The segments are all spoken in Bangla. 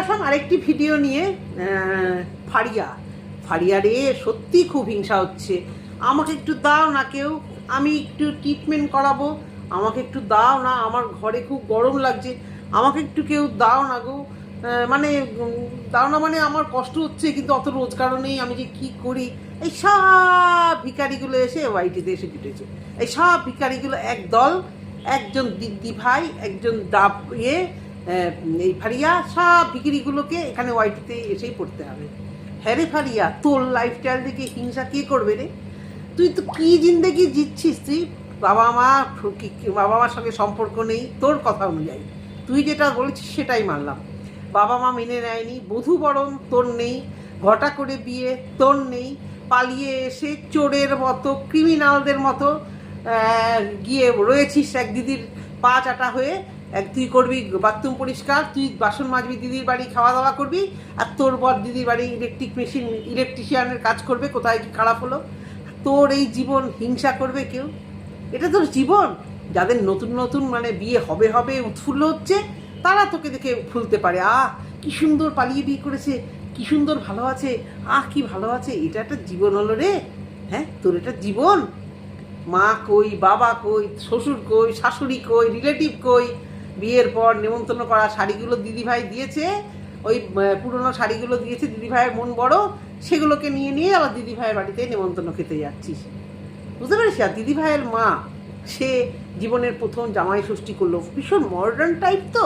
আসলাম আরেকটি ভিডিও নিয়ে আহ, ফাড়িয়া ফাড়িয়া রে সত্যি খুব হিংসা হচ্ছে। আমাকে একটু দাও না কেউ আমি একটু ট্রিটমেন্ট করাবো। আমাকে একটু দাও না আমার ঘরে খুব গরম লাগছে। আমাকে একটু কেউ দাও না গো। মানে দাও না মানে আমার কষ্ট হচ্ছে কিন্তু অত রোজগারও নেই আমি যে কি করি? এই সব ভিকারিগুলো এসে ওয়াইটিতে এসে জুটেছে। এই সব ভিকারিগুলো এক দল একজন দিদি ভাই একজন ডাব ইয়ে এই ফারিয়া সব ভিকিরিগুলোকে এখানে ওয়াইটিতে এসেই পড়তে হবে। হ্যাঁ রে ফারিয়া, তোর লাইফস্টাইল দেখে হিংসা কে করবে রে? তুই তো কী জিন্দেগি জিতছিস তুই? বাবা মা বাবা মার সঙ্গে সম্পর্ক নেই, তোর কথা অনুযায়ী। তুই যেটা বলেছিস সেটাই মানলাম। বাবা মা মেনে নেয়নি, বধূ বরণ তোর নেই, ঘটা করে বিয়ে তোর নেই, পালিয়ে এসে চোরের মতো ক্রিমিনালদের মতো গিয়ে রয়েছিস এক দিদির পা চাটা হয়ে এক তুই করবি বাথরুম পরিষ্কার, তুই বাসন মাজবি, দিদির বাড়ি খাওয়া দাওয়া করবি, আর তোর বর দিদির বাড়ি ইলেকট্রিক মেশিন ইলেকট্রিশিয়ানের কাজ করবে, কোথায় কি খারাপ হলো। তোর এই জীবন হিংসা করবে কেউ? এটা তোর জীবন। যাদের নতুন নতুন মানে বিয়ে হবে হবে উৎফুল্ল হচ্ছে, তারা তোকে দেখে ফুলতে পারে। আহ, কি সুন্দর পালিয়ে বিয়ে করেছে, কি সুন্দর ভালো আছে, আহ, কি ভালো আছে। এটা একটা জীবন হলো রে। হ্যাঁ তোর এটা জীবন। মা কই, বাবা কই, শ্বশুর কই, শাশুড়ি কই রিলেটিভ কই বিয়ের পর নেমন্তন্ন করা শাড়িগুলো দিদিভাই দিয়েছে, ওই পুরনো শাড়িগুলো দিয়েছে দিদিভাইয়ের মন বড়, সেগুলোকে নিয়ে নিয়ে আবার দিদিভাইয়ের বাড়িতে নেমন্তন্ন খেতে যাচ্ছি বুঝতে পারিস আর দিদিভাইয়ের মা, সে জীবনের প্রথম জামাই ষষ্ঠী করল। ভীষণ মডার্ন টাইপ তো।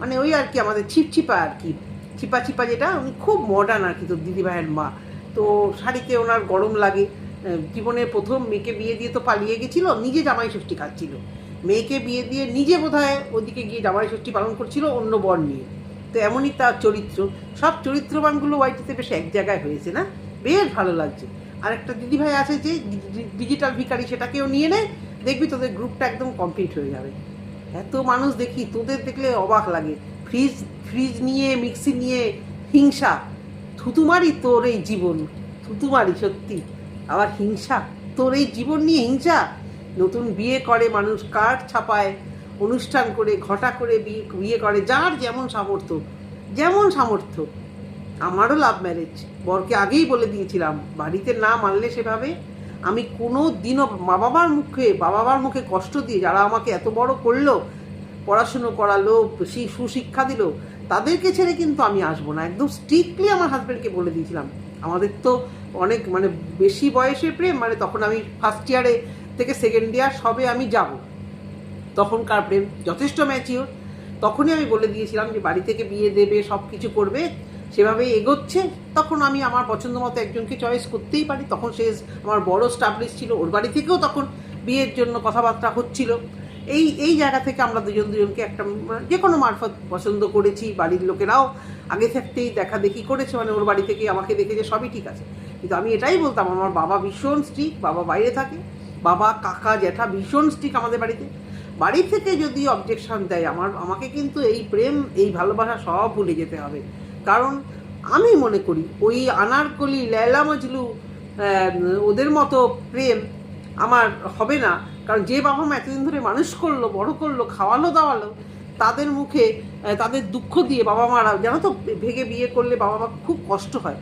মানে ওই আর কি, আমাদের ছিপছিপা আর কি। চিপা চিপা যেটা, উনি খুব মডার্ন আর কি তোর দিদিভাইয়ের মা। তো শাড়িতে ওনার গরম লাগে। জীবনের প্রথম মেয়েকে বিয়ে দিয়ে তো পালিয়ে গেছিল, নিজে জামাই ষষ্ঠী খাচ্ছিল। মেয়েকে বিয়ে দিয়ে নিজে বোধহয় ওদিকে গিয়ে জামাই ষষ্ঠী পালন করছিল অন্য বর নিয়ে। তো এমনই তার চরিত্র। সব চরিত্রবানগুলো ওয়াইটিতে বেশ এক জায়গায় হয়েছে না? বেশ ভালো লাগছে। আর একটা দিদিভাই আছে যে ডিজিটাল ভিকারি সেটাকেও নিয়ে নেয় দেখবি তোদের গ্রুপটা একদম কমপ্লিট হয়ে যাবে। এত মানুষ দেখি, তোদের দেখলে অবাক লাগে। ফ্রিজ ফ্রিজ নিয়ে, মিক্সি নিয়ে, হিংসা। থুতুমারি তোর এই জীবন। থুতুমারি, সত্যি। আবার হিংসা। তোর এই জীবন নিয়ে হিংসা? নতুন বিয়ে করে, মানুষ কার্ড ছাপায়, অনুষ্ঠান করে, ঘটা করে বিয়ে বিয়ে করে, যার যেমন সামর্থ্য যেমন সামর্থ্য, আমারও লাভ ম্যারেজ বরকে আগেই বলে দিয়েছিলাম, বাড়িতে না মানলে সেভাবে আমি কোনো দিনও মা বাবার মুখে বাবা মুখে কষ্ট দিয়ে, যারা আমাকে এত বড় করল, পড়াশুনো করালো সুশিক্ষা দিল, তাদেরকে ছেড়ে কিন্তু আমি আসব না। একদম স্ট্রিক্টলি আমার হাজব্যান্ডকে বলে দিয়েছিলাম। আমাদের তো অনেক মানে বেশি বয়সে প্রেম মানে তখন আমি ফার্স্ট ইয়ারে থেকে সেকেন্ড ইয়ার সবে আমি যাব। তখনকার প্রেম যথেষ্ট ম্যাচিওর তখনই আমি বলে দিয়েছিলাম যে বাড়ি থেকে বিয়ে দেবে সব কিছু করবে সেভাবে এগোচ্ছে। তখন আমি আমার পছন্দ মতো একজনকে চয়েস করতেই পারি। তখন সে আমার বড় স্টাবলিশ ছিল, ওর বাড়ি থেকেও তখন বিয়ের জন্য কথাবার্তা হচ্ছিল। এই এই জায়গা থেকে আমরা দুজন দুজনকে একটা যে কোনো মারফত পছন্দ করেছি, বাড়ির লোকেরাও আগে থাকতেই দেখা দেখি করেছে মানে ওর বাড়ি থেকে আমাকে দেখেছে সবই ঠিক আছে। কিন্তু আমি এটাই বলতাম, আমার বাবা ভীষণ স্ট্রিক বাবা বাইরে থাকে। বাবা, কাকা, জ্যাঠা ভীষণ স্টিক আমাদের বাড়িতে। বাড়ি থেকে যদি অবজেকশন দেয়, আমার, আমাকে কিন্তু এই প্রেম, এই ভালোবাসা সব ভুলে যেতে হবে। কারণ আমি মনে করি, ওই আনারকলি, লেলা মজলু ওদের মতো প্রেম আমার হবে না। কারণ যে বাবা মা এতদিন ধরে মানুষ করল, বড় করল, খাওয়ালো, দাওয়ালো, তাদের মুখে তাদের দুঃখ দিয়ে বাবা মারা, জানো তো, ভেগে বিয়ে করলে বাবা মা খুব কষ্ট হয়।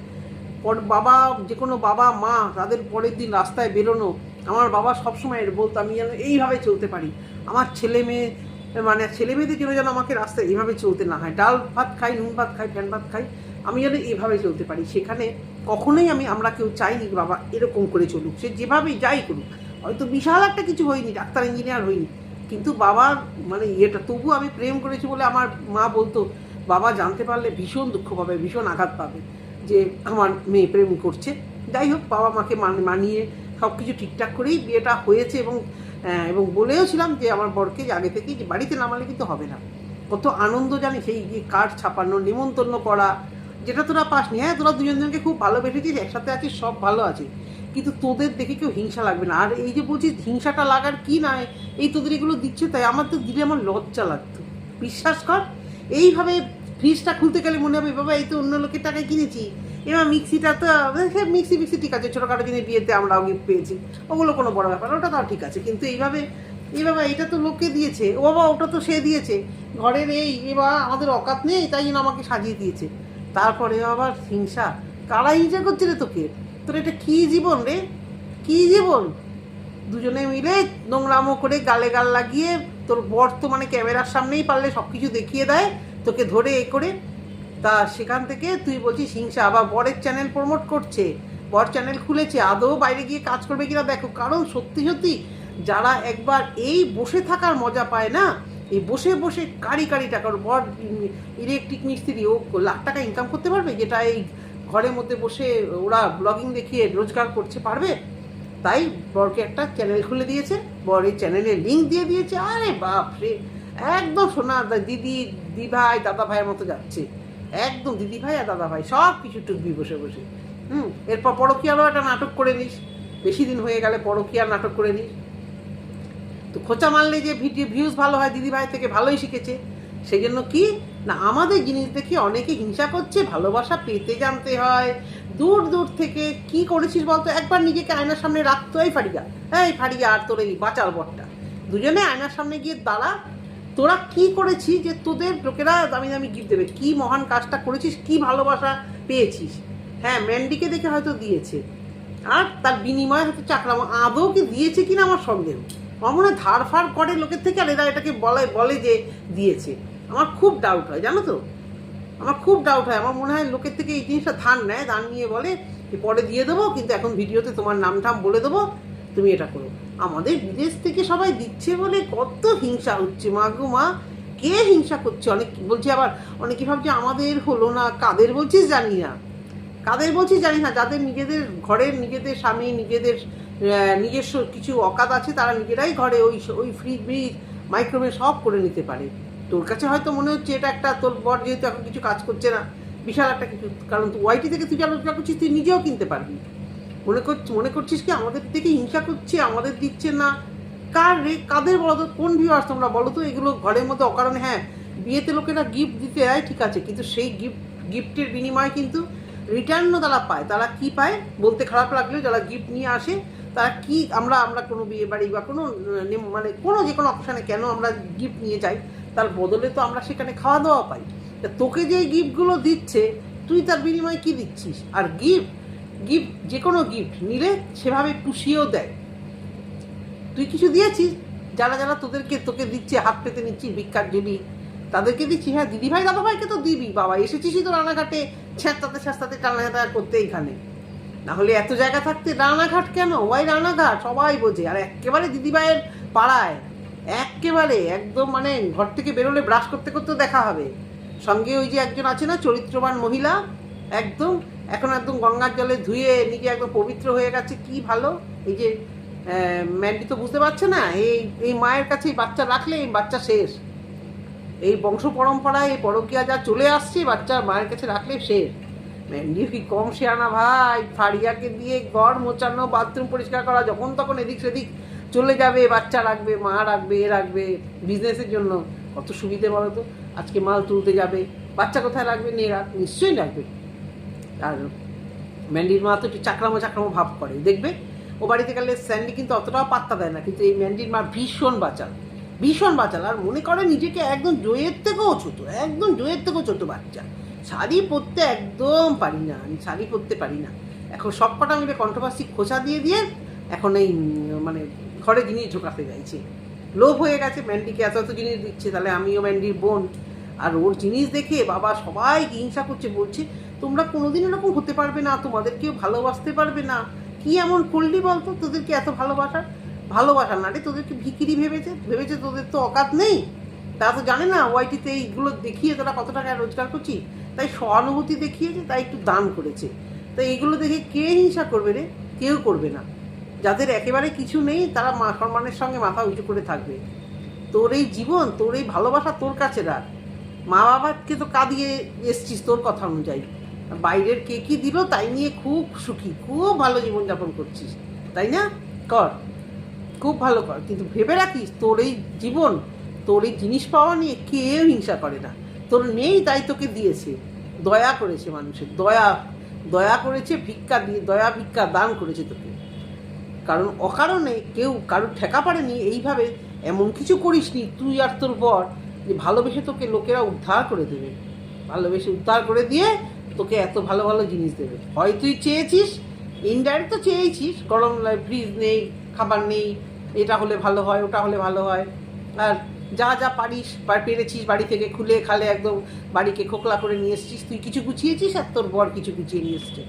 বাবা যে কোনো বাবা, মা তাদের পরের দিন রাস্তায় বেরোনো আমার বাবা সবসময় বলতো, আমি যেন এইভাবে চলতে পারি। আমার ছেলে মেয়ে মানে ছেলে মেয়েদের জন্য যেন আমাকে রাস্তায় এইভাবে চলতে না হয়। ডাল ভাত খাই, নুন ভাত খাই, ফ্যান ভাত খাই, আমি যেন এইভাবে চলতে পারি। সেখানে কখনোই আমি, আমরা কেউ চাইনি বাবা এরকম করে চলুক। সে যেভাবেই যাই করুক, হয়তো বিশাল একটা কিছু হয়নি, ডাক্তার, ইঞ্জিনিয়ার হয়নি। কিন্তু বাবার মানে ইয়েটা তবু আমি প্রেম করেছি বলে আমার মা বলতো, বাবা জানতে পারলে ভীষণ দুঃখ পাবে, ভীষণ আঘাত পাবে যে আমার মেয়ে প্রেম করছে। যাই হোক, বাবা মাকে মান- মানিয়ে সব কিছু ঠিকঠাক করেই বিয়েটা হয়েছে এবং এবং বলেও ছিলাম যে আমার বরকে যে আগে থেকেই যে বাড়িতে নামালে কিন্তু হবে না। কত আনন্দ জানি সেই কার্ড ছাপানো, নিমন্ত্রণ করা, যেটা তোরা পাসনি। হ্যাঁ তোরা দুজন জনকে খুব ভালোবেসেছিস একসাথে আছিস, সব ভালো আছে। কিন্তু তোদের দেখে কেউ হিংসা লাগবে না। আর এই যে বলছিস হিংসাটা লাগার কি নাই, এই তোদের এগুলো দিচ্ছে, তাই আমার তো দিলে আমার লজ্জা লাগতো। বিশ্বাস কর, এইভাবে ফ্রিজটা খুলতে গেলে মনে হবে, বাবা, এই তো অন্য লোকের টাকায় কিনেছি। এবার মিক্সিটা তো সে মিক্সি মিক্সি ঠিক আছে, ছোটোখাটো দিনে বিয়েতে আমরাও গিফট পেয়েছি, ওগুলো কোনো বড় ব্যাপার ওটা তাও ঠিক আছে, কিন্তু এইভাবে এ বাবা এটা তো লোকে দিয়েছে, ও বাবা ওটা তো সে দিয়েছে, ঘরের এই, এ আমাদের অকাত নেই, তাই জন্য আমাকে সাজিয়ে দিয়েছে, তারপরে আবার হিংসা, কারা হিংসা করছে রে তোকে? তোর এটা কী জীবন রে? কী জীবন? দুজনে মিলে নোংরামো করে গালে গাল লাগিয়ে, তোর বর তো মানে ক্যামেরার সামনেই পারলে সব কিছু দেখিয়ে দেয়, তোকে ধরে এ করে তা সেখান থেকে তুই বলছিস হিংসা, আবার বরের চ্যানেল প্রমোট করছে। বর চ্যানেল খুলেছে, আদৌ বাইরে গিয়ে কাজ করবে কিনা দেখো। কারণ সত্যি সত্যি যারা একবার এই বসে থাকার মজা পায় না, এই বসে বসে কারি কারি টাকার বর ইলেকট্রিক মিস্ত্রি, ও লাখ টাকা ইনকাম করতে পারবে? যেটা এই ঘরের মধ্যে বসে ওরা ব্লগিং দেখিয়ে রোজগার করছে, পারবে? তাই বরকে একটা চ্যানেল খুলে দিয়েছে। বর এই চ্যানেলের লিঙ্ক দিয়ে দিয়েছে। আরে বাপ রে একদম সোনা দিদি দি ভাই দাদা ভাইয়ের মতো যাচ্ছে। একদম দিদি ভাই আর দাদা ভাই, সব কিছু টুকবি বসে বসে। হুম, এরপর পরকিয়ারও একটা নাটক করে নিস। বেশি দিন হয়ে গেলে পরকিয়ার নাটক করে নিস। তো খোঁচা মারলে যে ভিডিও ভিউজ ভালো হয় দিদি ভাই থেকে, ভালোই শিখেছে। সেই জন্য কি? না, আমাদের জিনিস দেখে অনেকে হিংসা করছে, ভালোবাসা পেতে জানতে হয়। দূর দূর থেকে কি করেছিস বলতো? একবার নিজেকে আয়নার সামনে রাখতো এই ফাড়িয়া এই ফাড়িয়া আর তোর এই বাঁচাল বটটা। দুজনে আয়নার সামনে গিয়ে দাঁড়া তোরা কি করেছিস যে তোদের লোকেরা দামি দামি গিফট দেবে? কি মহান কাজটা করেছিস? কি ভালোবাসা পেয়েছিস? হ্যাঁ ম্যান্ডিকে দেখে হয়তো দিয়েছে। আর তার বিনিময়ে হয়তো চাকরা আদৌ কি দিয়েছে কিনা আমার সন্দেহ আমার মনে ধার ফার করে লোকের থেকে আর এরা এটাকে বলে বলে যে দিয়েছে। আমার খুব ডাউট হয়, জানো তো? আমার খুব ডাউট হয়। আমার মনে হয় লোকের থেকে এই জিনিসটা ধার নেয়, ধার নিয়ে বলে পরে দিয়ে দেবো, কিন্তু এখন ভিডিওতে তোমার নাম টাম বলে দেবো, তুমি এটা করো। আমাদের বিদেশ থেকে সবাই দিচ্ছে বলে কত হিংসা হচ্ছে, মা গো মা। কে হিংসা করছে? অনেক বলছে আবার, অনেকে ভাবছে আমাদের হলো না, কাদের বলছিস জানি না। কাদের বলছিস জানি না, যাদের নিজেদের ঘরের নিজেদের স্বামী, নিজেদের নিজস্ব কিছু অকাত আছে, তারা নিজেরাই ঘরে ওই ওই ফ্রিজ ব্রিজ মাইক্রোওয়েভ সব করে নিতে পারে। তোর কাছে হয়তো মনে হচ্ছে এটা একটা, তোর বর যেহেতু এখন কিছু কাজ করছে না, বিশাল একটা কিছু, কারণ ওয়াইটি থেকে তুই যা রোজগার করছিস, তুই নিজেও কিনতে পারবি। মনে করছিস মনে করছিস কি? আমাদের থেকে হিংসা করছে, আমাদের দিচ্ছে না। কার রে? কাদের বলো তো? কোন ভিউয়ার্স তোমরা? বলো তো এগুলো ঘরের মধ্যে অকারণে হ্যাঁ বিয়েতে লোকেরা গিফট দিতে হয় ঠিক আছে। কিন্তু সেই গিফট গিফটের বিনিময়ে কিন্তু রিটার্নও তারা পায়। তারা কি পায়? বলতে খারাপ লাগলেও যারা গিফট নিয়ে আসে, তারা কি আমরা আমরা কোনো বিয়ে বাড়ি বা কোনো মানে কোনো যে কোনো অপশানে কেন আমরা গিফট নিয়ে যাই, তার বদলে তো আমরা সেখানে খাওয়া দাওয়া পাই। তা তোকে যে গিফটগুলো দিচ্ছে, তুই তার বিনিময়ে কি দিচ্ছিস? আর গিফট গিফট যে কোনো গিফট নিলে সেভাবে পুষিয়েও দেয়। তুই কিছু দিয়েছিস? যারা যারা তোদেরকে, তোকে দিচ্ছে, হাত পেতে নিচ্ছিস ভিক্ষার জুলি তাদেরকে দিচ্ছি হ্যাঁ দিদি ভাই দাদা তো দিবি। বাবা, এসেছিসই তো রানাঘাটে ছ্যাঁতাতে ছ্যাঁতাতে টানাঘাটা করতে এইখানে না হলে এত জায়গা থাকতে রানাঘাট কেন? ওয়াই রানাঘাট, সবাই বোঝে। আর একেবারে দিদিভাইয়ের পাড়ায়, একেবারে একদম মানে ঘর থেকে বেরোলে ব্রাশ করতে করতেও দেখা হবে। সঙ্গে ওই যে একজন আছে না, চরিত্রবান মহিলা, একদম এখন একদম গঙ্গার জলে ধুয়ে নিজে একদম পবিত্র হয়ে গেছে, কি ভালো? এই যে ম্যান্ডি তো বুঝতে পারছে না, এই এই মায়ের কাছে এই বাচ্চা রাখলে এই বাচ্চা শেষ। এই বংশ পরম্পরায় এই পরকীয়া যা চলে আসছে বাচ্চা মায়ের কাছে রাখলে শেষ। ম্যান্ডি কি কম শেয়ানা ভাই, ফাড়িয়াকে দিয়ে ঘর মোচানো বাথরুম পরিষ্কার করা, যখন তখন এদিক সেদিক চলে যাবে, বাচ্চা রাখবে, মা রাখবে, এ রাখবে বিজনেসের জন্য। কত সুবিধে বলো তো? আজকে মাল তুলতে যাবে, বাচ্চা কোথায় রাখবে? নিয়ে রাখ নিশ্চয়ই রাখবে। আর ম্যান্ডির মা তো একটু চাকরামো চাকরামো ভাব করে। দেখবে, ও বাড়িতে গেলে স্যান্ডি কিন্তু অতটাও পাত্তা দেয় না, কিন্তু এই ম্যান্ডির মা ভীষণ বাঁচাল। ভীষণ বাঁচাল। আর মনে করে নিজেকে একদম জয়ের থেকেও ছোট, একদম জয়ের থেকেও ছোট বাচ্চা। শাড়ি পরতে একদম পারি না, আমি শাড়ি পরতে পারি না। এখন সব কটা মিলে কন্ট্রোভার্সি খোঁচা দিয়ে দিয়ে এখন এই মানে ঘরে জিনিস ঢোকাতে চাইছে লোভ হয়ে গেছে ম্যান্ডিকে এত এত জিনিস দিচ্ছে, তাহলে আমিও ম্যান্ডির বোন। আর ওর জিনিস দেখে বাবা সবাই হিংসা করছে, বলছে তোমরা কোনোদিন এরকম হতে পারবে না তোমাদের কেউ ভালোবাসতে পারবে না। কি এমন করলি বলতো? তোদেরকে এত ভালোবাসা? ভালোবাসা না রে, তোদেরকে ভিকিরি ভেবেছে ভেবেছে তোদের তো অকাত নেই। তারা তো জানে না, ওয়াইটিতে এইগুলো দেখিয়ে তোরা কত টাকা রোজগার করছি তাই সহানুভূতি দেখিয়েছে, তাই একটু দান করেছে। তাই এইগুলো দেখে কে হিংসা করবে রে? কেউ করবে না। যাদের একেবারে কিছু নেই, তারা মা সম্মানের সঙ্গে মাথা উঁচু করে থাকবে। তোর এই জীবন, তোর এই ভালোবাসা তোর কাছে রাখ। মা বাবাকে তো কাঁদিয়ে এসছিস তোর কথা অনুযায়ী। বাইরের কে কি দিল তাই নিয়ে খুব সুখী, খুব ভালো জীবনযাপন করছিস, তাই না? কর, খুব ভালো কর, কিন্তু ভেবে রাখিস তোর এই জীবন, তোর এই জিনিস পাওয়া নিয়ে কেউ হিংসা করে না। তোর নেই তাই তোকে দিয়েছে, দয়া করেছে মানুষের, দয়া দয়া করেছে ভিক্ষা দিয়ে, দয়া ভিক্ষা দান করেছে তোকে। কারণ অকারণে কেউ কারোর ঠেকা পারেনি, এইভাবে এমন কিছু করিসনি, তুই আর তোর বর, যে ভালোবেসে তোকে লোকেরা উদ্ধার করে দেবে। ভালোবেসে উদ্ধার করে দিয়ে তোকে এত ভালো ভালো জিনিস দেবে। হয় তুই চেয়েছিস ইনডাইরেক্ট তো চেয়েছিস, গরম ফ্রিজ নেই, খাবার নেই, এটা হলে ভালো হয়, ওটা হলে ভালো হয়। আর যা যা পারিস পেরেছিস বাড়ি থেকে খুলে খালে একদম বাড়িকে খোকলা করে নিয়ে এসছিস, তুই কিছু গুছিয়েছিস আর তোর বর কিছু গুছিয়ে নিয়ে এসছে?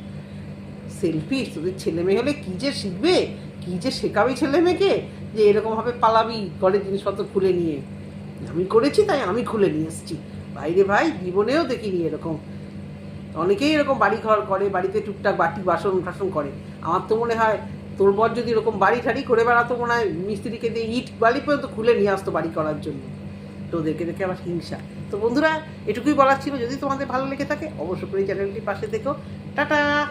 সেলফি তোদের ছেলে মেয়ে হলে কী যে শিখবে? কী যে শেখাবি ছেলে মেয়েকে? যে এরকমভাবে পালাবি ঘরের জিনিসপত্র খুলে নিয়ে। আমি করেছি তাই আমি খুলে নিয়ে এসেছি। বাইরে ভাই, জীবনেও দেখিনি এরকম। অনেকেই এরকম বাড়ি ঘর করে, বাড়িতে টুকটাক বাটি, বাসন টাসন করে। আমার তো মনে হয়, তোর বর যদি এরকম বাড়ি ঠাড়ি করে বেড়াতো, মনে হয় মিস্ত্রিকে দিয়ে ইট বালি পর্যন্ত খুলে নিয়ে আসতো বাড়ি করার জন্য। তো ওদেরকে দেখে আমার হিংসা। তো বন্ধুরা, এটুকুই বলার ছিল। যদি তোমাদের ভালো লেগে থাকে অবশ্য করে চ্যানেলটি পাশে দেখো টাটা!